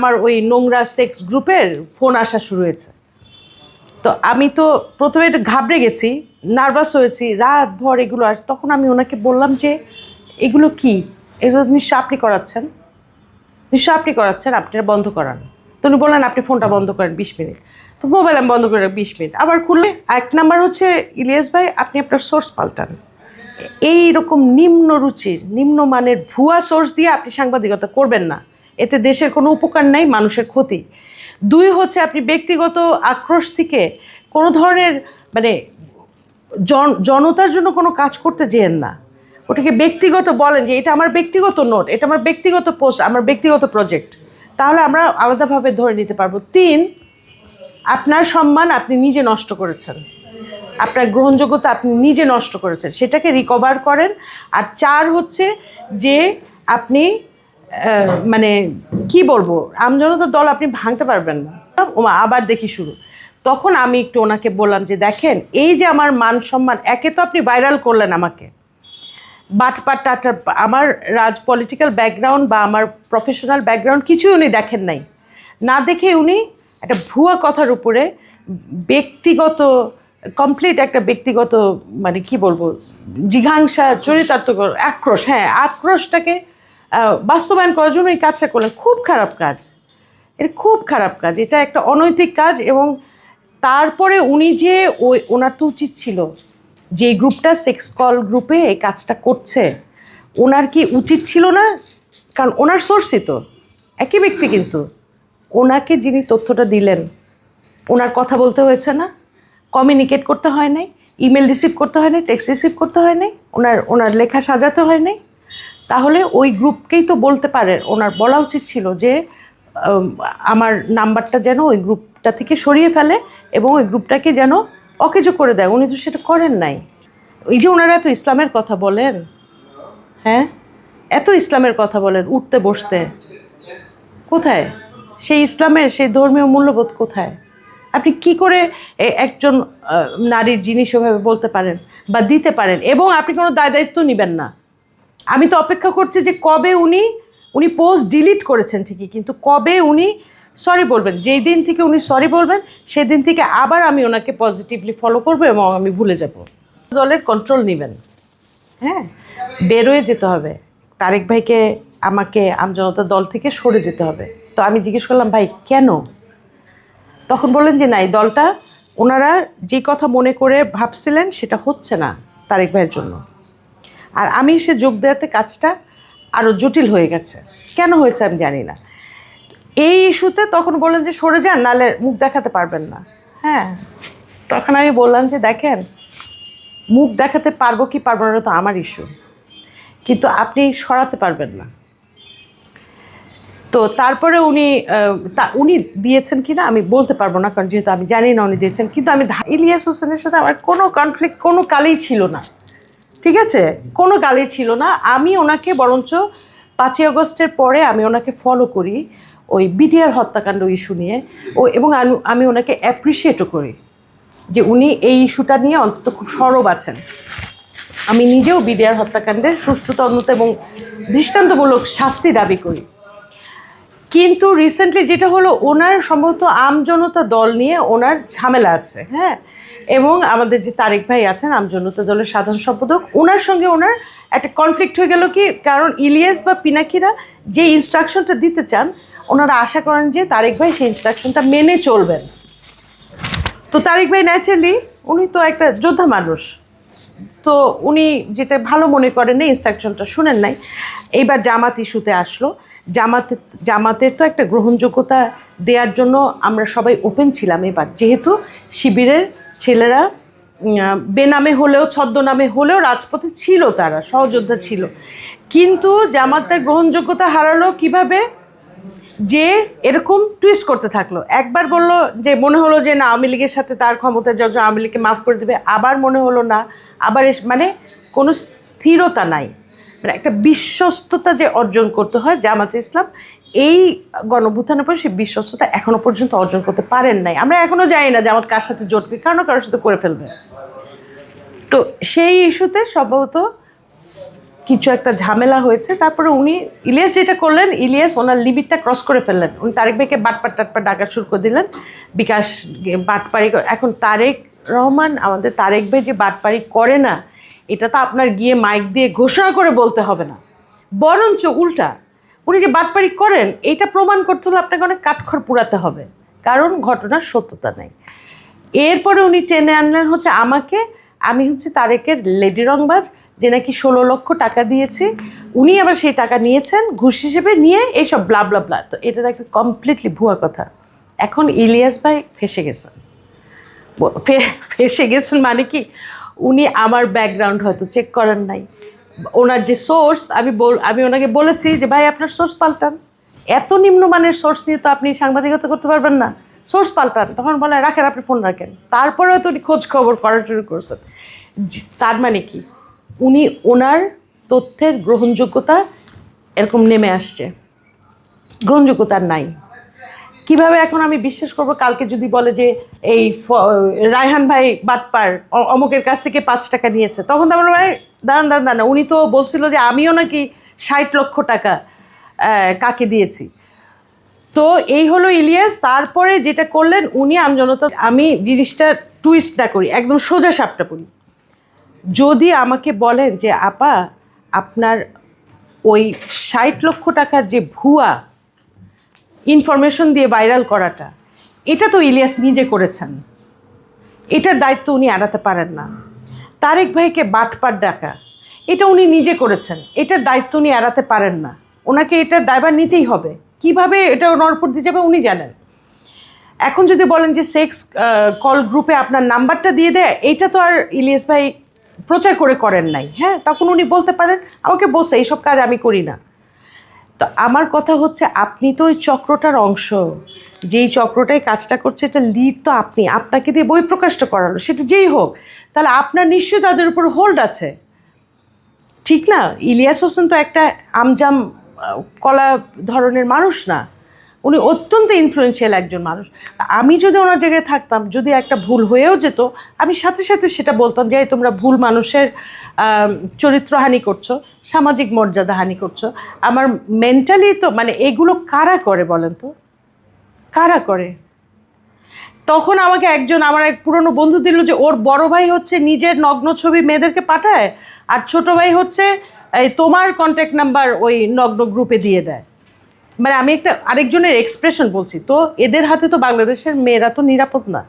আমার ওই নোংরা সেক্স গ্রুপের ফোন আসা শুরু হয়েছে। তো আমি তো প্রথমে একটু ঘাবড়ে গেছি নার্ভাস হয়েছি, রাত ভর এগুলো আর তখন আমি ওনাকে বললাম যে, এগুলো কি? এগুলো নিশ্চয় আপনি করাচ্ছেন? নিশ্চয় আপনি করাচ্ছেন? আপনি বন্ধ করান। তো উনি বললেন, আপনি ফোনটা বন্ধ করেন বিশ মিনিট। তো মোবাইল আমি বন্ধ করে বিশ মিনিট। আবার খুললে এক নাম্বার হচ্ছে, ইলিয়াস ভাই, আপনি আপনার সোর্স পাল্টান। এই রকম নিম্ন রুচির, নিম্নমানের ভুয়া সোর্স দিয়ে আপনি সাংবাদিকতা করবেন না। এতে দেশের কোনো উপকার নাই, মানুষের ক্ষতি। দুই হচ্ছে আপনি ব্যক্তিগত আক্রোশ থেকে কোনো ধরনের মানে জন, জনতার জন্য কোনো কাজ করতে যেয়েন না। ওটাকে ব্যক্তিগত বলেন যে, এটা আমার ব্যক্তিগত নোট, এটা আমার ব্যক্তিগত পোস্ট, আমার ব্যক্তিগত প্রজেক্ট। তাহলে আমরা আলাদাভাবে ধরে নিতে পারব। তিন, আপনার সম্মান আপনি নিজে নষ্ট করেছেন। আপনার গ্রহণযোগ্যতা আপনি নিজে নষ্ট করেছেন। সেটাকে রিকভার করেন। আর চার হচ্ছে যে, আপনি মানে কি বলব? আমজনতার দল আপনি ভাঙতে পারবেন না। আবার দেখি শুরু। তখন আমি একটু ওনাকে বললাম যে, দেখেন, এই যে আমার মান সম্মান, একে তো আপনি ভাইরাল করলেন আমাকে। বাটপাট টাটার আমার রাজ পলিটিক্যাল ব্যাকগ্রাউন্ড বা আমার প্রফেশনাল ব্যাকগ্রাউন্ড কিছুই উনি দেখেন নাই। না দেখে উনি একটা ভুয়া কথার উপরে ব্যক্তিগত কমপ্লিট একটা ব্যক্তিগত মানে কি বলব, জিঘাংসা চরিতার্থক আক্রোশ হ্যাঁ আক্রোশটাকে বাস্তবায়ন করার জন্য এই কাজটা করলেন। খুব খারাপ কাজ। এটা খুব খারাপ কাজ। এটা একটা অনৈতিক কাজ এবং তারপরে উনি যে ওই ওনার তো উচিত ছিল, যে গ্রুপটা সেক্স কল গ্রুপে এই কাজটা করছে, ওনার কি উচিত ছিল না? কারণ ওনার সোর্সই তো, একই ব্যক্তি কিন্তু। ওনাকে যিনি তথ্যটা দিলেন, ওনার কথা বলতে হয়েছে না কমিউনিকেট করতে হয় নাই ইমেল রিসিভ করতে হয় নাই টেক্সট রিসিভ করতে হয় নাই, ওনার ওনার লেখা সাজাতে হয় নাই তাহলে ওই গ্রুপকেই তো বলতে পারে। ওনার বলা উচিত ছিল যে আমার নাম্বারটা যেন ওই গ্রুপটা থেকে সরিয়ে ফেলে এবং ওই গ্রুপটাকে যেন অকেজো করে দেয়। উনি তো সেটা করেন নাই। ওই যে ওনারা এত ইসলামের কথা বলেন হ্যাঁ? এত ইসলামের কথা বলেন উঠতে, বসতে। কোথায়? সেই ইসলামের, সেই ধর্মীয় মূল্যবোধ কোথায়? আপনি কি করে একজন নারীর জিনিস ওভাবে বলতে পারেন বা দিতে পারেন? এবং আপনি কোনো দায় দায়িত্ব নেবেন না। আমি তো অপেক্ষা করছি যে কবে উনি উনি পোস্ট ডিলিট করেছেন ঠিকই, কিন্তু কবে উনি সরি বলবেন, যেই দিন থেকে উনি সরি বলবেন সেই দিন থেকে আবার আমি ওনাকে পজিটিভলি ফলো করব এবং আমি ভুলে যাব। দলের কন্ট্রোল নেবেন। হ্যাঁ বেরোয় যেতে হবে। তারেক ভাইকে, আমাকে, আমজনতা দল থেকে সরে যেতে হবে। তো আমি জিজ্ঞেস করলাম, ভাই, কেন? তখন বললেন যে, না, এই দলটা, ওনারা যে কথা মনে করে ভাবছিলেন, সেটা হচ্ছে না তারেক ভাইয়ের জন্য। আর আমি সে যোগ দেওয়াতে কাজটা আরও জটিল হয়ে গেছে। কেন হয়েছে আমি জানি না। এই ইস্যুতে তখন বললেন যে সরে যান নালে মুখ দেখাতে পারবেন না। হ্যাঁ তখন আমি বললাম যে দেখেন, মুখ দেখাতে পারব কি পারব না তো আমার ইস্যু। কিন্তু আপনি সরাতে পারবেন না। তো তারপরে উনি তা উনি দিয়েছেন কি না আমি বলতে পারব না, কারণ যেহেতু আমি জানি না উনি দিয়েছেন, কিন্তু আমি ইলিয়াস হোসেনের সাথে আমার কোনো কনফ্লিক্ট কোনো কালেই ছিল না। ঠিক আছে? কোনো গালি ছিল না। আমি ওনাকে বরঞ্চ পাঁচই আগস্টের পরে আমি ওনাকে ফলো করি ওই বিটিআর হত্যাকাণ্ড ইস্যু নিয়ে। ও এবং আমি- ওনাকে অ্যাপ্রিসিয়েটও করি যে উনি এই ইস্যুটা নিয়ে অন্তত খুব সরব আছেন। আমি নিজেও বিডিআর হত্যাকাণ্ডের সুষ্ঠু তদন্ত এবং দৃষ্টান্তমূলক শাস্তি দাবি করি। কিন্তু রিসেন্টলি যেটা হলো, ওনার সম্ভবত আমজনতা দল নিয়ে ওনার ঝামেলা আছে হ্যাঁ? এবং আমাদের যে তারেক ভাই আছেন, আমজনতা দলের সাধারণ সম্পাদক ওনার সঙ্গে ওনার একটা কনফ্লিক্ট হয়ে গেল কি? কারণ ইলিয়াস বা পিনাকিরা যে ইনস্ট্রাকশনটা দিতে চান, ওনারা আশা করেন যে তারেক ভাই সেই ইনস্ট্রাকশনটা মেনে চলবেন। তো তারেক ভাই ন্যাচারালি উনি তো একটা যোদ্ধা মানুষ। তো উনি যেটা ভালো মনে করেন না ইনস্ট্রাকশনটা শুনেন নাই। এইবার জামাত ইস্যুতে আসলো। জামাতে, জামাতের তো একটা গ্রহণযোগ্যতা দেওয়ার জন্য আমরা সবাই ওপেন ছিলাম এবার। যেহেতু শিবিরের ছেলেরা বেনামে হলেও, ছদ্মনামে হলেও রাজপথে ছিল তারা, সহযোদ্ধা ছিল। কিন্তু জামাতের গ্রহণযোগ্যতা হারালো কীভাবে? যে এরকম টুইস্ট করতে থাকল। একবার বলল যে, মনে হলো যে, না, আওয়ামী লীগের সাথে তার ক্ষমতা যত আওয়ামী লীগকে মাফ করে দেবে। আবার মনে হলো না, আবার মানে কোনো স্থিরতা নাই। মানে একটা বিশ্বস্ততা যে অর্জন করতে হয় জামাতে ইসলাম এই গণভূতানের পর সে বিশ্বস্ততা এখনও পর্যন্ত অর্জন করতে পারেন নাই। আমরা এখনও জানি না যে আমার কার সাথে জোটবে কারণ কারোর সাথে করে ফেলবে। তো সেই ইস্যুতে সম্ভবত কিছু একটা ঝামেলা হয়েছে। তারপরে উনি ইলিয়াস যেটা করলেন, ইলিয়াস ওনার লিমিটটা ক্রস করে ফেললেন। উনি তারেক ভাইকে বাটপাট টাটপাট ডাকা শুরু করে দিলেন। বিকাশ বাটপাড়ি এখন তারেক রহমান, আমাদের তারেক ভাই যে বাটপাড়ি করে না, এটা তো আপনার গিয়ে মাইক দিয়ে ঘোষণা করে বলতে হবে না। বরঞ্চ উল্টা উনি যে বাটপাড়ি করেন এটা প্রমাণ করতে হলে আপনাকে অনেক কাঠখড় পুরাতে হবে। কারণ ঘটনার সত্যতা নেই। এরপরে উনি টেনে আনলেন হচ্ছে আমাকে, আমি হচ্ছে তারেকের লেডি রংবাজ, যে নাকি ষোলো লক্ষ টাকা দিয়েছি। উনি আবার সেই টাকা নিয়েছেন, ঘুষ হিসেবে নিয়ে এইসব ব্লা ব্লা ব্লা তো এটা নাকি কমপ্লিটলি ভুয়া কথা। এখন ইলিয়াস ভাই ফেসে গেছেন। ফেসে গেছেন মানে কি? উনি আমার ব্যাকগ্রাউন্ড হয়তো চেক করেন নাই। ওনার যে সোর্স আমি আমি ওনাকে বলেছি যে, ভাই, আপনার সোর্স পাল্টান। এত নিম্নমানের সোর্স নিয়ে তো আপনি সাংবাদিকতা করতে পারবেন না। সোর্স পাল্টান। তখন বলে, রাখেন, আপনি ফোন রাখেন। তারপরেও তো উনি খোঁজ খবর করা শুরু করছেন। তার মানে কি? উনি ওনার তথ্যের গ্রহণযোগ্যতা এরকম নেমে আসছে। গ্রহণযোগ্যতা আর নাই। কীভাবে এখন আমি বিশ্বাস করব? কালকে যদি বলে যে, এই রায়হান ভাই বাটপার অমুকের কাছ থেকে পাঁচ টাকা নিয়েছে, তখন তো আমার ভাই দাঁড়ান দাঁড়ান দাঁড়ান। উনি তো বলছিল যে আমিও নাকি ষাট লক্ষ টাকা কাকে দিয়েছি। তো এই হলো ইলিয়াস, তারপরে যেটা করলেন উনি আমজনতা আমি জিনিসটা টুইস্ট না করি, একদম সোজা সাপটা পড়ি। যদি আমাকে বলেন যে, আপা, আপনার ওই ষাট লক্ষ টাকার যে ভুয়া ইনফরমেশন দিয়ে ভাইরাল করাটা, এটা তো ইলিয়াস নিজে করেছেন। এটার দায়িত্ব উনি এড়াতে পারেন না। তারেক ভাইকে বাটপাট ডাকা এটা উনি নিজে করেছেন। এটার দায়িত্ব উনি এড়াতে পারেন না। ওনাকে এটার দায়বার নিতেই হবে। কীভাবে এটা ওনার উপর দিয়ে যাবে উনি জানেন। এখন যদি বলেন যে সেক্স কল গ্রুপে আপনার নাম্বারটা দিয়ে দেয়, এটা তো আর ইলিয়াস ভাই প্রচার করে করেন নাই। হ্যাঁ তখন উনি বলতে পারেন, আমাকে বসে, এইসব কাজ আমি করি না। তো আমার কথা হচ্ছে আপনি তো ওই চক্রটার অংশ। যেই চক্রটাই কাজটা করছে, এটা লিড তো আপনি। আপনাকে দিয়ে বই প্রকাশটা করালো, সেটা যেই হোক, তাহলে আপনার নিশ্চয়ই তাদের উপর হোল্ড আছে। ঠিক না? ইলিয়াস হোসেন তো একটা আমজাম কলা ধরনের মানুষ না। উনি অত্যন্ত ইনফ্লুয়েন্সিয়াল একজন মানুষ। আমি যদি ওনার জায়গায় থাকতাম, যদি একটা ভুল হয়েও যেত, আমি সাথে সাথে সেটা বলতাম যে তোমরা ভুল মানুষের চরিত্রহানি করছ, সামাজিক মর্যাদা হানি করছ। আমার মেন্টালি তো মানে এগুলো কারা করে বলেন তো? কারা করে? তখন আমাকে একজন, আমার এক পুরনো বন্ধু দিল যে, ওর বড় ভাই হচ্ছে নিজের নগ্ন ছবি মেয়েদেরকে পাঠায়, আর ছোট ভাই হচ্ছে তোমার কন্ট্যাক্ট নাম্বার ওই নগ্ন গ্রুপে দিয়ে দেয়। মানে আমি একটা আরেকজনের এক্সপ্রেশন বলছি, তো এদের হাতে তো বাংলাদেশের মেয়েরা তো নিরাপদ না।